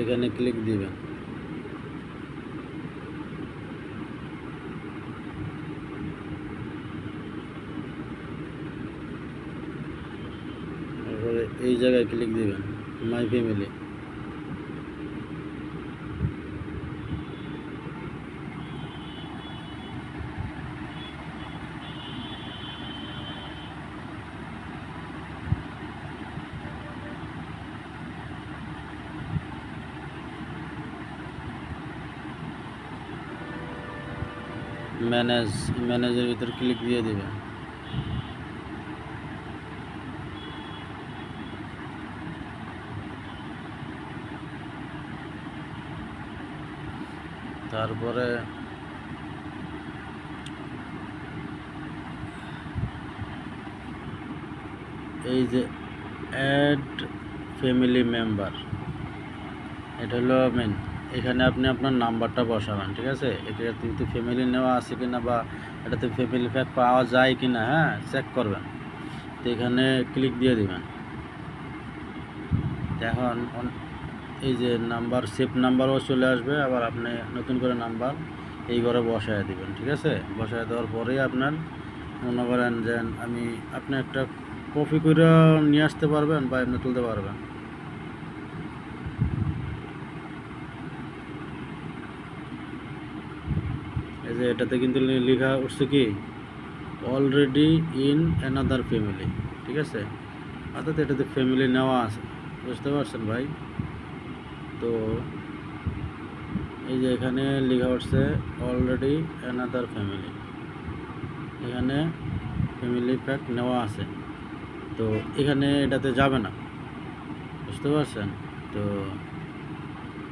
এখানে ক্লিক দিবেন তাহলে এই জায়গায় ক্লিক দিবেন মাই ফ্যামিলি менеджер ভিতর क्लिक দিয়ে দিবেন তারপরে এই যে ऐड फैमिली मेंबर এটা হলো मेन এখানে আপনি আপনার নাম্বারটা বসাবেন ঠিক আছে এটা কিন্তু ফ্যামিলি নেওয়া আছে কি না বা এটাতে ফ্যামিলি প্যাক পাওয়া যায় কি না হ্যাঁ চেক করবেন তো এখানে ক্লিক দিয়ে দেবেন এখন এই যে নাম্বার সেভ নাম্বারও চলে আসবে আবার আপনি নতুন করে নাম্বার এই ঘরে বসায় দেবেন ঠিক আছে বসায় দেওয়ার পরেই আপনার মনে করেন যে আমি আপনি একটা কপি করে নিয়ে আসতে পারবেন বা এমনি তুলতে পারবেন এটাতে কিন্তু লেখা উঠছে কি অলরেডি ইন অ্যানাদার ফ্যামিলি ঠিক আছে আপাতত এটাতে ফ্যামিলি 나와 আছে বুঝতে পারছেন ভাই তো এই যে এখানে লেখা উঠছে অলরেডি অ্যানাদার ফ্যামিলি এখানে ফ্যামিলি পাক 나와 আছে তো এখানে এটাতে যাবে না বুঝতে পারছেন তো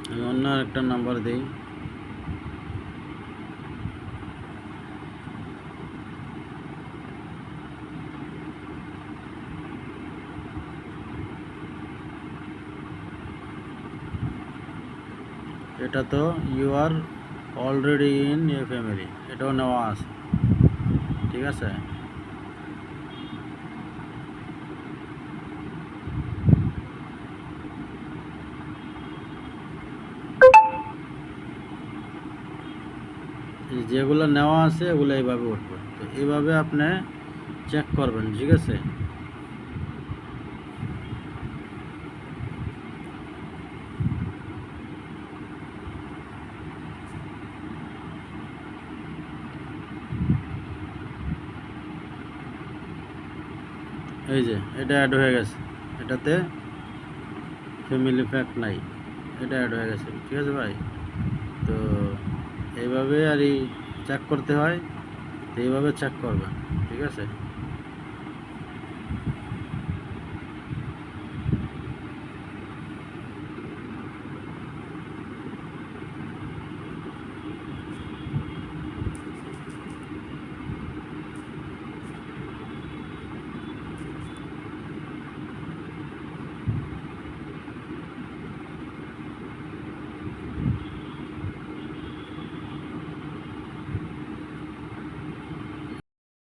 আমি অন্য একটা নাম্বার দেই এটা তো you are already in your family I don't know was ঠিক আছে যে যেগুলা নেওয়া আছে ওগুলাই ভাবে উঠব তো এইভাবে আপনি চেক করবেন ঠিক আছে এই যে এটা অ্যাড হয়ে গেছে এটাতে ফ্যামিলি প্যাক নাই এটা অ্যাড হয়ে গেছে ঠিক আছে ভাই তো এইভাবে আর চেক করতে হয় তো এইভাবে চেক করবেন ঠিক আছে